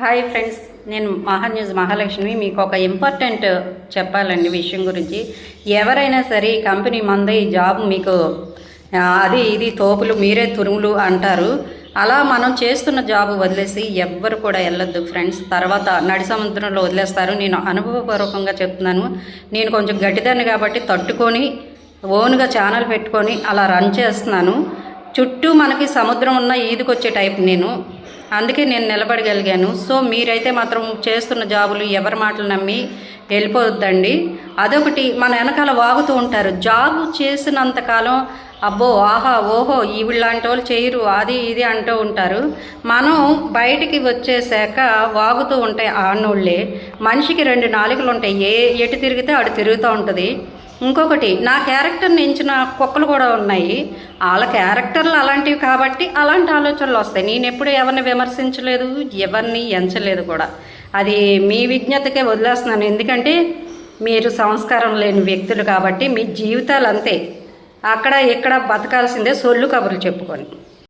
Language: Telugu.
హాయ్ ఫ్రెండ్స్ నేను మహాన్యూస్ మహాలక్ష్మి. మీకు ఒక ఇంపార్టెంట్ చెప్పాలండి విషయం గురించి. ఎవరైనా సరే ఈ కంపెనీ మంద ఈ జాబ్ మీకు అది ఇది తోపులు మీరే తురుములు అంటారు. అలా మనం చేస్తున్న జాబ్ వదిలేసి ఎవ్వరు కూడా వెళ్ళొద్దు ఫ్రెండ్స్. తర్వాత నడి సముద్రంలో వదిలేస్తారు. నేను అనుభవపూర్వకంగా చెప్తున్నాను. నేను కొంచెం గట్టిదాన్ని కాబట్టి తట్టుకొని ఓన్గా ఛానల్ పెట్టుకొని అలా రన్ చేస్తున్నాను. చుట్టూ మనకి సముద్రం ఉన్న ఈదుకొచ్చే టైప్ నేను. అందుకే నేను నిలబడగలిగాను. సో మీరైతే మాత్రం చేస్తున్న జాబులు ఎవరి మాటలు నమ్మి వెళ్ళిపోద్దండి అదొకటి మన వెనకాల వాగుతూ ఉంటారు. జాబ్ చేసినంతకాలం అబ్బో ఆహా ఓహో వీళ్ళంటి వాళ్ళు చేయరు అది ఇది అంటూ ఉంటారు. మనం బయటికి వచ్చేసాక వాగుతూ ఉంటాయి ఆనోళ్ళే మనిషికి రెండు నాలుగులు ఉంటాయి. ఏ ఎటు తిరిగితే అటు తిరుగుతూ ఉంటుంది. ఇంకొకటి నా క్యారెక్టర్ని ఎంచిన కుక్కలు కూడా ఉన్నాయి. వాళ్ళ క్యారెక్టర్లు అలాంటివి కాబట్టి అలాంటి ఆలోచనలు వస్తాయి. నేను ఎప్పుడు ఎవరిని విమర్శించలేదు ఎవరిని ఎంచలేదు కూడా. అది మీ విజ్ఞతకే వదిలేస్తున్నాను. ఎందుకంటే మీరు సంస్కారం లేని వ్యక్తులు కాబట్టి మీ జీవితాలు అంతే. అక్కడ ఇక్కడ బతకాల్సిందే సొల్లు కబుర్లు చెప్పుకొని.